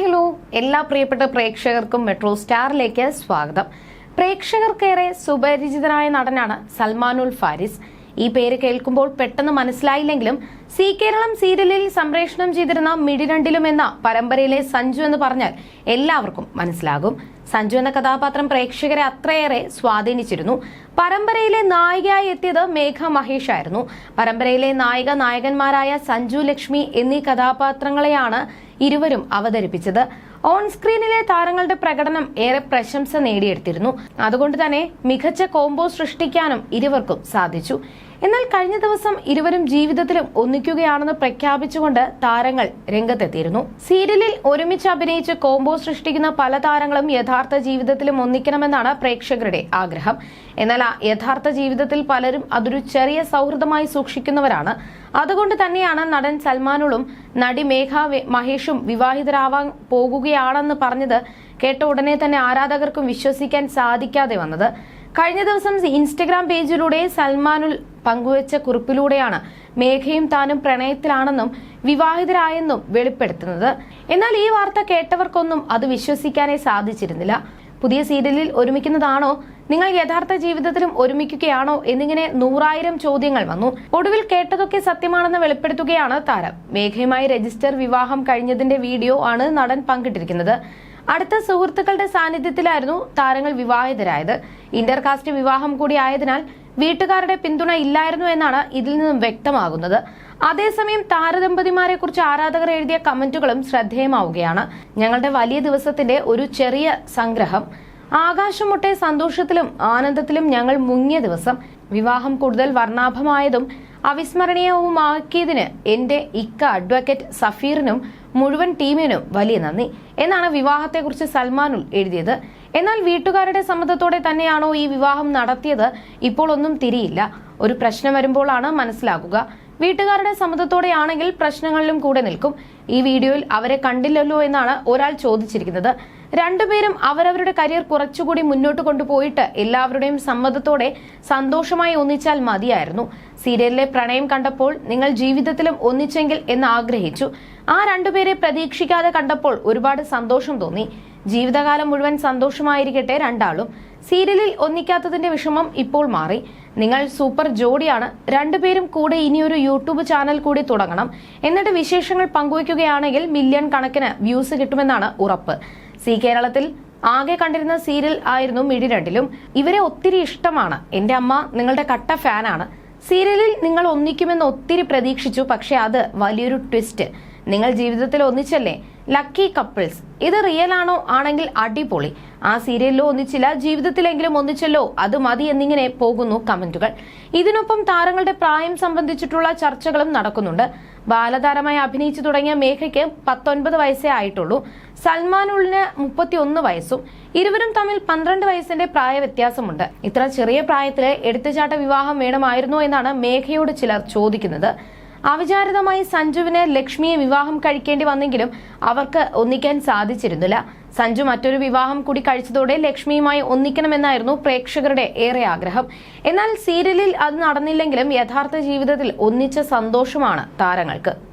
Hello എല്ലാ പ്രിയപ്പെട്ട പ്രേക്ഷകർക്കും മെട്രോ സ്റ്റാറിലേക്ക് സ്വാഗതം. പ്രേക്ഷകർക്കേറെ സുപരിചിതനായ നടനാണ് സൽമാനുൽ ഫാരിസ്. ഈ പേര് കേൾക്കുമ്പോൾ പെട്ടെന്ന് മനസ്സിലായില്ലെങ്കിലും സി കേരളം സീരിയലിൽ സംപ്രേഷണം ചെയ്തിരുന്ന മിടിരണ്ടിലും എന്ന പരമ്പരയിലെ സഞ്ജു എന്ന് പറഞ്ഞാൽ എല്ലാവർക്കും മനസ്സിലാകും. സഞ്ജു എന്ന കഥാപാത്രം പ്രേക്ഷകരെ അത്രയേറെ സ്വാധീനിച്ചിരുന്നു. പരമ്പരയിലെ നായികയായി എത്തിയത് മേഘ മഹേഷ് ആയിരുന്നു. പരമ്പരയിലെ നായിക നായകന്മാരായ സഞ്ജു ലക്ഷ്മി എന്നീ കഥാപാത്രങ്ങളെയാണ് ഇരുവരും അവതരിപ്പിച്ചത്. ഓൺ സ്ക്രീനിലെ താരങ്ങളുടെ പ്രകടനം ഏറെ പ്രശംസ നേടിയെടുത്തിരുന്നു. അതുകൊണ്ട് തന്നെ മികച്ച കോംബോ സൃഷ്ടിക്കാനും ഇരുവർക്കും സാധിച്ചു. എന്നാൽ കഴിഞ്ഞ ദിവസം ഇരുവരും ജീവിതത്തിലും ഒന്നിക്കുകയാണെന്ന് പ്രഖ്യാപിച്ചുകൊണ്ട് താരങ്ങൾ രംഗത്തെത്തിയിരുന്നു. സീരിയലിൽ ഒരുമിച്ച് അഭിനയിച്ച് കോംബോ സൃഷ്ടിക്കുന്ന പല താരങ്ങളും യഥാർത്ഥ ജീവിതത്തിലും ഒന്നിക്കണമെന്നാണ് പ്രേക്ഷകരുടെ ആഗ്രഹം. എന്നാൽ ആ യഥാർത്ഥ ജീവിതത്തിൽ പലരും അതൊരു ചെറിയ സൗഹൃദമായി സൂക്ഷിക്കുന്നവരാണ്. അതുകൊണ്ട് തന്നെയാണ് നടൻ സൽമാനുളും നടി മേഘ മഹേഷും വിവാഹിതരാവാൻ പോകുകയാണെന്ന് പറഞ്ഞത് കേട്ട ഉടനെ തന്നെ ആരാധകർക്കും വിശ്വസിക്കാൻ സാധിക്കാതെ വന്നത്. കഴിഞ്ഞ ദിവസം ഇൻസ്റ്റഗ്രാം പേജിലൂടെ സൽമാനുൽ പങ്കുവച്ച കുറിപ്പിലൂടെയാണ് മേഘയും താനും പ്രണയത്തിലാണെന്നും വിവാഹിതരായെന്നും വെളിപ്പെടുത്തുന്നത്. എന്നാൽ ഈ വാർത്ത കേട്ടവർക്കൊന്നും അത് വിശ്വസിക്കാനേ സാധിച്ചിരുന്നില്ല. പുതിയ സീരിയലിൽ ഒരുമിക്കുന്നതാണോ? നിങ്ങൾ യഥാർത്ഥ ജീവിതത്തിലും ഒരുമിക്കുകയാണോ? എന്നിങ്ങനെ നൂറായിരം ചോദ്യങ്ങൾ വന്നു. ഒടുവിൽ കേട്ടതൊക്കെ സത്യമാണെന്ന് വെളിപ്പെടുത്തുകയാണ് താരം. മേഘയുമായി രജിസ്റ്റർ വിവാഹം കഴിഞ്ഞതിന്റെ വീഡിയോ ആണ് നടൻ പങ്കിട്ടിരിക്കുന്നത്. അടുത്ത സുഹൃത്തുക്കളുടെ സാന്നിധ്യത്തിലായിരുന്നു താരങ്ങൾ വിവാഹിതരായത്. ഇന്റർകാസ്റ്റ് വിവാഹം കൂടി ആയതിനാൽ വീട്ടുകാരുടെ പിന്തുണ ഇല്ലായിരുന്നു എന്നാണ് ഇതിൽ നിന്നും വ്യക്തമാകുന്നത്. അതേസമയം താരദമ്പതിമാരെ കുറിച്ച് ആരാധകർ എഴുതിയ കമന്റുകളും ശ്രദ്ധേയമാവുകയാണ്. ഞങ്ങളുടെ വലിയ ദിവസത്തിന്റെ ഒരു ചെറിയ സംഗ്രഹം. ആകാശമുട്ടെ സന്തോഷത്തിലും ആനന്ദത്തിലും ഞങ്ങൾ മുങ്ങിയ ദിവസം. വിവാഹം കൂടുതൽ വർണാഭമായതും അവിസ്മരണീയവുമാക്കിയതിന് എന്റെ ഇക്ക അഡ്വക്കേറ്റ് സഫീറിനും മുഴുവൻ ടീമിനും വലിയ നന്ദി. എന്നാണ് വിവാഹത്തെക്കുറിച്ച് സൽമാനുൽ എഴുതിയത്. എന്നാൽ വീട്ടുകാരുടെ സമ്മതത്തോടെ തന്നെയാണോ ഈ വിവാഹം നടത്തിയത്? ഇപ്പോൾ ഒന്നും തിരിയില്ല. ഒരു പ്രശ്നം വരുമ്പോഴാണ് മനസ്സിലാക്കുക വീട്ടുകാരുടെ സമ്മതത്തോടെയാണെങ്കിൽ പ്രശ്നങ്ങളിലും കൂടെ നിൽക്കും. ഈ വീഡിയോയിൽ അവരെ കണ്ടില്ലല്ലോ എന്നാണ് ഒരാൾ ചോദിച്ചിരിക്കുന്നത്. രണ്ടുപേരും അവരവരുടെ കരിയർ കുറച്ചുകൂടി മുന്നോട്ട് കൊണ്ടുപോയിട്ട് എല്ലാവരുടെയും സമ്മതത്തോടെ സന്തോഷമായി ഒന്നിച്ചാൽ മതിയായിരുന്നു. സീരിയലിലെ പ്രണയം കണ്ടപ്പോൾ നിങ്ങൾ ജീവിതത്തിലും ഒന്നിച്ചെങ്കിൽ എന്ന് ആഗ്രഹിച്ചു. ആ രണ്ടുപേരെ പ്രതീക്ഷിക്കാതെ കണ്ടപ്പോൾ ഒരുപാട് സന്തോഷം തോന്നി. ജീവിതകാലം മുഴുവൻ സന്തോഷമായിരിക്കട്ടെ രണ്ടാളും. സീരിയലിൽ ഒന്നിക്കാത്തതിന്റെ വിഷമം ഇപ്പോൾ മാറി. നിങ്ങൾ സൂപ്പർ ജോഡിയാണ്. രണ്ടുപേരും കൂടെ ഇനിയൊരു യൂട്യൂബ് ചാനൽ കൂടി തുടങ്ങണം. എന്നിട്ട് വിശേഷങ്ങൾ പങ്കുവയ്ക്കുകയാണെങ്കിൽ മില്യൺ കണക്കിന് വ്യൂസ് കിട്ടുമെന്നാണ് ഉറപ്പ്. സി കേരളത്തിൽ ആകെ കണ്ടിരുന്ന സീരിയൽ ആയിരുന്നു മിഴി രണ്ടിലും. ഇവരെ ഒത്തിരി ഇഷ്ടമാണ്. എന്റെ അമ്മ നിങ്ങളുടെ കട്ട ഫാനാണ്. സീരിയലിൽ നിങ്ങൾ ഒന്നിക്കുമെന്ന് ഒത്തിരി പ്രതീക്ഷിച്ചു പക്ഷെ അത് വലിയൊരു ട്വിസ്റ്റ്. നിങ്ങൾ ജീവിതത്തിൽ ഒന്നിച്ചല്ലേ? ലക്കി കപ്പിൾസ് ഇത് റിയൽ ആണോ? ആണെങ്കിൽ അടിപൊളി. ആ സീരിയലിലോ ഒന്നിച്ചില്ല. ജീവിതത്തിലെങ്കിലും ഒന്നിച്ചല്ലോ. അത് മതി എന്നിങ്ങനെ പോകുന്നു കമന്റുകൾ. ഇതിനൊപ്പം താരങ്ങളുടെ പ്രായം സംബന്ധിച്ചിട്ടുള്ള ചർച്ചകളും നടക്കുന്നുണ്ട്. ബാലതാരമായി അഭിനയിച്ചു തുടങ്ങിയ മേഘയ്ക്ക് പത്തൊൻപത് വയസ്സേ ആയിട്ടുള്ളൂ. സൽമാനുള്ളിന് മുപ്പത്തിയൊന്ന് വയസ്സും ഇരുവരും തമ്മിൽ പന്ത്രണ്ട് വയസ്സിന്റെ പ്രായ വ്യത്യാസമുണ്ട് ഇത്ര ചെറിയ പ്രായത്തിലെ എടുത്തുചാട്ട വിവാഹം വേണമായിരുന്നോ എന്നാണ് മേഘയോട് ചിലർ ചോദിക്കുന്നത്. അവിചാരിതമായി സഞ്ജുവിന് ലക്ഷ്മിയെ വിവാഹം കഴിക്കേണ്ടി വന്നെങ്കിലും അവർക്ക് ഒന്നിക്കാൻ സാധിച്ചിരുന്നില്ല. സഞ്ജു മറ്റൊരു വിവാഹം കൂടി കഴിച്ചതോടെ ലക്ഷ്മിയുമായി ഒന്നിക്കണമെന്നായിരുന്നു പ്രേക്ഷകരുടെ ഏറെ ആഗ്രഹം. എന്നാൽ സീരിയലിൽ അത് നടന്നില്ലെങ്കിലും യഥാർത്ഥ ജീവിതത്തിൽ ഒന്നിച്ച സന്തോഷമാണ് താരങ്ങൾക്ക്.